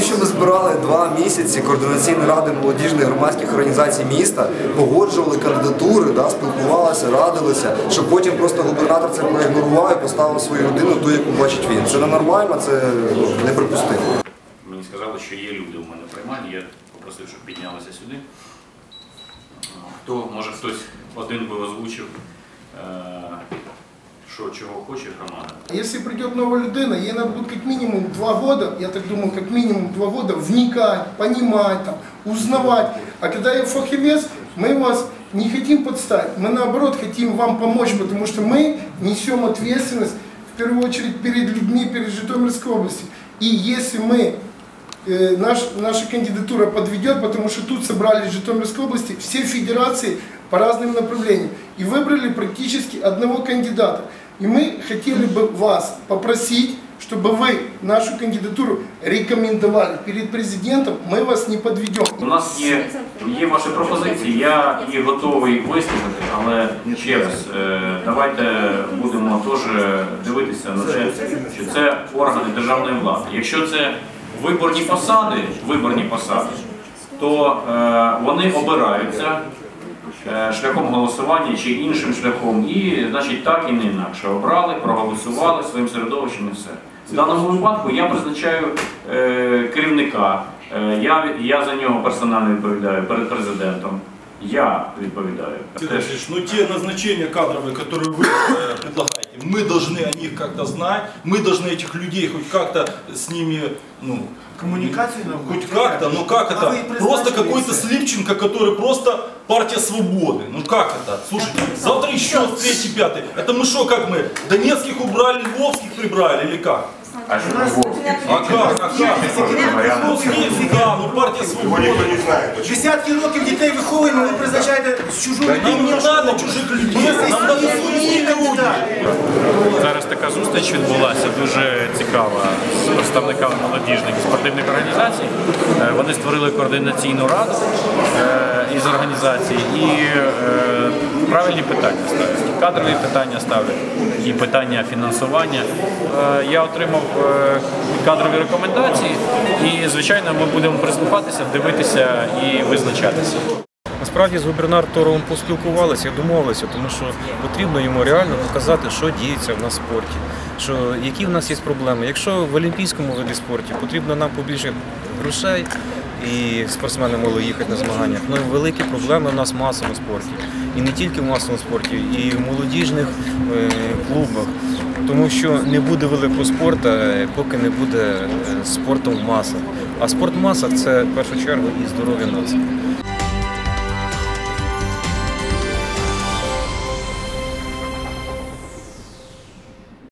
збирали два місяці координаційної ради молодіжних громадських організацій міста, погоджували кандидатури, да, спілкувалися, радилися, щоб потім просто губернатор це проігнорував і поставив свою людину, ту, яку бачить він. Це ненормально, це ну, неприпустимо. Мені сказали, що є люди у мене приймальні, я попросив, щоб піднялися сюди. Хто, може хтось один би озвучив, е, що чого хоче громада. Если придет новая людина, ей надо будет как минимум два года, я так думаю, как минимум два вникать, понимать, там, узнавать. А когда я фаховец, мы вас не хотим подставить, мы наоборот хотим вам помочь, потому что мы несем ответственность в первую очередь перед людьми, перед Житомирской областью. И если мы э, наш, наша кандидатура подведет, потому что тут собрались в Житомирской области все федерации по разным направлениям и выбрали практически одного кандидата. И мы хотели бы вас попросить, чтобы вы нашу кандидатуру рекомендовали перед президентом, мы вас не подведем. У нас є, є ваші пропозиції, я їх готовий вислухати, але ще раз, е, давайте будемо теж дивитися на те, що це органи державної влади. Якщо це виборні посади, виборні посади, то е, вони обираються е, шляхом голосування чи іншим шляхом, і значить так і не інакше обрали, проголосували своїм середовищем і все. В даному випадку я призначаю е, керівника, е, я, я за нього персонально відповідаю перед президентом. Я відповідаю. Сергеевич, ну те назначения кадровые, которые вы э, предлагаете, мы должны о них как-то знать, мы должны этих людей хоть как-то с ними, ну, Коммуникацию нам хоть как-то, ну как А это? вы Просто какой-то всех. Слипченко, который просто партия свободы. Ну как это? Слушайте, завтра еще третий, пятый. Это мы что, как мы, Донецких убрали, Львовских прибрали или как? А що ви А как? А как? Ну, снизу, да, ну партия свободы. Десятки років дітей виховуємо, ви призначаєте с чужої Нам не надо чужих людей, нам надо людей. Зараз така зустріч відбулася дуже цікава з представниками молодіжних спортивних організацій. Е, Вони створили координаційну раду е, із організацій і е, правильні питання ставлять. І кадрові питання ставлять, і питання фінансування. Я отримав кадрові рекомендації, і звичайно ми будемо прислухатися, дивитися і визначатися. Насправді з губернатором поспілкувалися, домовилися, тому що потрібно йому реально показати, що діється в нас в спорті, що які в нас є проблеми. Якщо в олімпійському виді спорту потрібно нам побільше грошей і спортсмени могли їхати на змаганнях, ну великі проблеми в нас в масовому спорті. І не тільки в масовому спорті, і в молодіжних е, клубах. Тому що не буде великого спорту, е, поки не буде е, спорту в масах. А спорт в масах це в першу чергу і здоров'я нації.